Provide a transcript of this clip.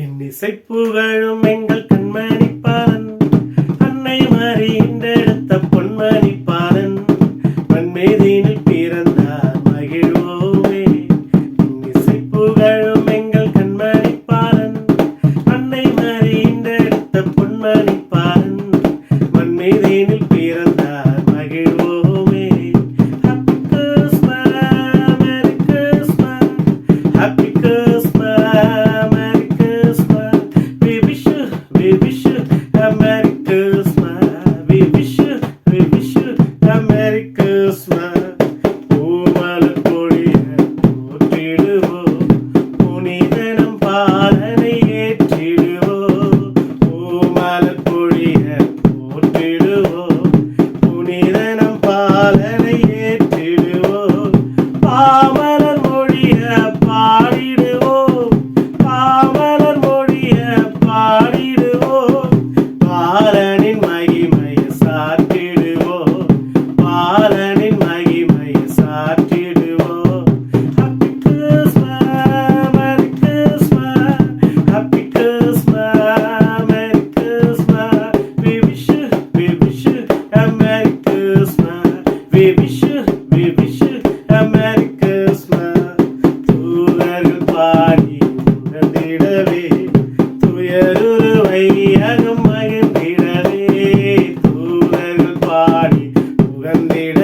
என் இசை புகழும் எங்கள் கண்மணி பாலன் அன்னை மாறி இன்றெடுத்த பொன்மணி பாலன் மண்மேதினில் பிறந்தார் மகிழ்வோமே. என் இசை புகழும் எங்கள் கண்மணி பாலன் அன்னை மாறி இன்றெடுத்த பொன்மணி பாலன் மண்மேதினில் பிறந்தார் மகிழ்வோம். உகந்திட